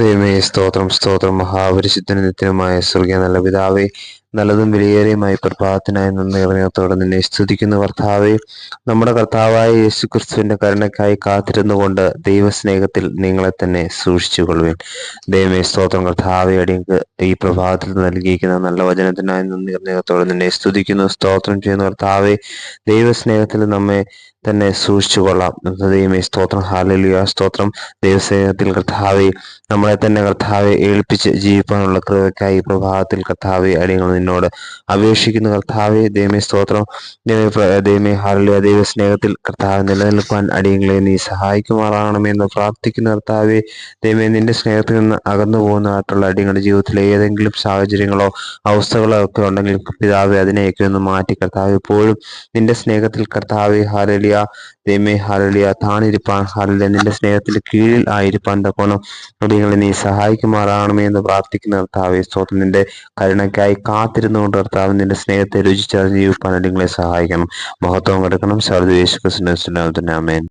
ദൈവമേ സ്തോത്രം സ്തോത്രം. മഹാപരിശുദ്ധന നിത്യനുമായ സ്വർഗീയ നല്ല പിതാവേ നല്ലതും വിലയേറിയുമായി പ്രഭാതത്തിനായി നന്ദി ഹൃദയത്തോടെ നിന്നെ സ്തുതിക്കുന്ന കർത്താവേ. നമ്മുടെ കർത്താവായ യേശു ക്രിസ്തുവിന്റെ കരുണയ്ക്കായി കാത്തിരുന്നുകൊണ്ട് ദൈവസ്നേഹത്തിൽ നിങ്ങളെ തന്നെ സൂക്ഷിച്ചു കൊള്ളുവേൻ ദൈവമേ സ്തോത്രം കർത്താവെ ഈ പ്രഭാതത്തിൽ നൽകിയിരിക്കുന്ന നല്ല വചനത്തിനായി നന്ദി ഹൃദയത്തോടെ നിന്നെ സ്തുതിക്കുന്നു സ്തോത്രം ചെയ്യുന്ന കർത്താവെ. ദൈവസ്നേഹത്തിൽ നമ്മെ തന്നെ സൂക്ഷിച്ചു കൊള്ളാം. ദൈവമേ സ്തോത്രം. ഹാലലിയ സ്തോത്രം. ദൈവസേനത്തിൽ കർത്താവെ നമ്മളെ തന്നെ കർത്താവെ ഏൽപ്പിച്ച് ജീവിക്കാനുള്ള കൃപയ്ക്കായി പ്രഭാതത്തിൽ കർത്താവെ അടിയങ്ങൾ നിന്നോട് അപേക്ഷിക്കുന്ന കർത്താവെ. ദൈവമേ സ്തോത്രം. ദൈവമേ ഹാലലിയ ദൈവസ്നേഹത്തിൽ കർത്താവ് നിലനിൽക്കാൻ അടിയങ്ങളെ നീ സഹായിക്കുമാറാകണമെന്ന് പ്രാർത്ഥിക്കുന്ന കർത്താവെ. ദൈവമേ നിന്റെ സ്നേഹത്തിൽ നിന്ന് അകന്നു പോകുന്നതായിട്ടുള്ള അടിയങ്ങളുടെ ജീവിതത്തിലെ ഏതെങ്കിലും സാഹചര്യങ്ങളോ അവസ്ഥകളോ ഒക്കെ ഉണ്ടെങ്കിൽ പിതാവെ അതിനെയൊക്കെ ഒന്ന് മാറ്റി കർത്താവ്. എപ്പോഴും നിന്റെ സ്നേഹത്തിൽ കർത്താവെ ഹാലലിയ ദൈവമേ ഹാലലിയ താണിരിപ്പാൻ ഹാലലിയ നിന്റെ സ്നേഹത്തിന്റെ കീഴിൽ ആയിരിപ്പാൻ തക്കോണം നദികളെ നീ സഹായിക്കുമാറാകണമേ എന്ന് പ്രാർത്ഥിക്കുന്ന കർത്താവെ സ്തോത്രം. നിന്റെ കരുണയ്ക്കായി കാത്തിരുന്നുകൊണ്ട് കർത്താവ് നിന്റെ സ്നേഹത്തെ രുചിച്ചറിഞ്ഞ് ജീവിപ്പാൻ നിങ്ങളെ സഹായിക്കണം. മഹത്വം കൊടുക്കണം. യേശു ക്രിസ്തുവിന്റെ നാമത്തിൽ ആമേൻ.